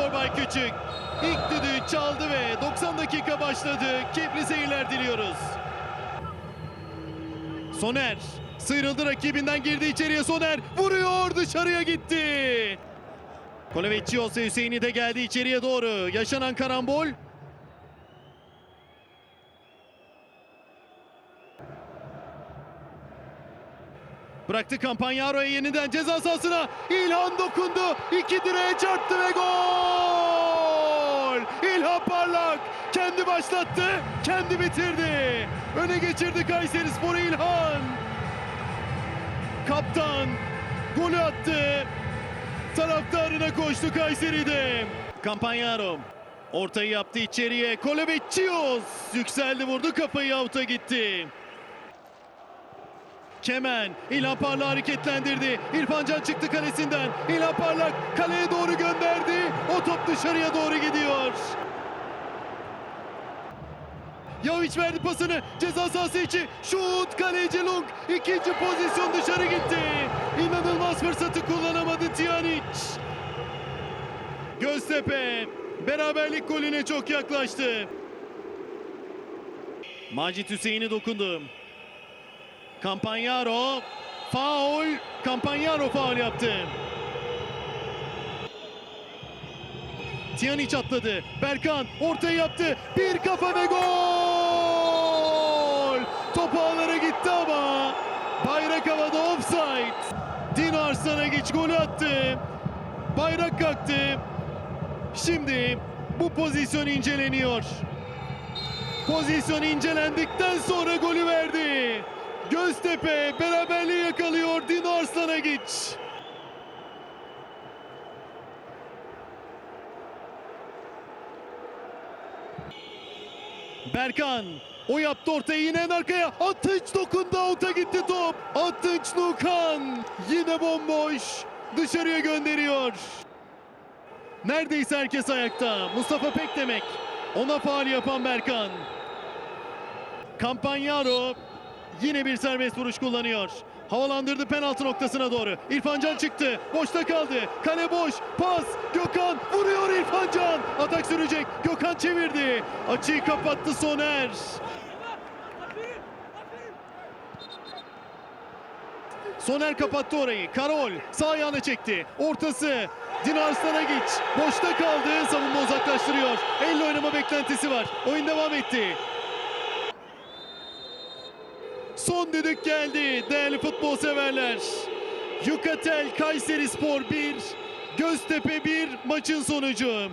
açık. İlk düdüğü çaldı ve 90 dakika başladı. Keyifli seyirler diliyoruz. Soner sıyrıldı rakibinden girdi içeriye Soner vuruyor dışarıya gitti. Kolovecchios ve Hüseyin'i de geldi içeriye doğru. Yaşanan karambol. Bıraktı Campanyaro'ya yeniden ceza sahasına. İlhan dokundu. İki direğe çarptı ve gol! İlhan Parlak kendi başlattı, kendi bitirdi. Öne geçirdi Kayseri Sporu İlhan. Kaptan golü attı. Taraftarına koştu Kayseri'de. Campagnaro ortayı yaptı içeriye. Kolovecchios yükseldi vurdu kafayı avuta gitti. Kemen İlhan Parlak hareketlendirdi. İrfan Can çıktı kalesinden. İlhan Parlak kaleye doğru gönderdi. O top dışarıya doğru gidiyor. Yaviç verdi pasını ceza sahası içi. Şut kaleci Lung. ikinci pozisyon dışarı gitti. İnanılmaz fırsatı kullanamadı Tiyanic. Göztepe beraberlik golüne çok yaklaştı. Macit Hüseyin'i dokundu. Campagnaro faul. Campagnaro faul yaptı. Tiyanic atladı. Berkan ortayı yaptı. Bir kafa ve gol! Top ağlara gitti ama bayrak havada offside. Dino Arslanagıç golü attı. Bayrak kalktı. Şimdi bu pozisyon inceleniyor. Pozisyon incelendikten sonra golü verdi. Göztepe beraberliği yakalıyor Dino Arslanagıç. Berkan o yaptı ortaya yine en arkaya. Atınç dokundu avuta gitti top. Atınç Nukan yine bomboş dışarıya gönderiyor. Neredeyse herkes ayakta. Mustafa Pek demek. Ona faal yapan Berkan. Campagnaro yine bir serbest vuruş kullanıyor. Havalandırdı penaltı noktasına doğru. İrfan Can çıktı. Boşta kaldı. Kale boş. Pas. Gökhan vuruyor İrfan Can. Atak sürecek. Gökhan çevirdi. Açıyı kapattı Soner. Soner kapattı orayı. Karol sağ ayağına çekti. Ortası. Dinar Stanagic boşta kaldı. Savunma uzaklaştırıyor. Elle oynama beklentisi var. Oyun devam etti. Son düdük geldi değerli futbol severler. Yukatel Kayseri Spor 1, Göztepe 1 maçın sonucu.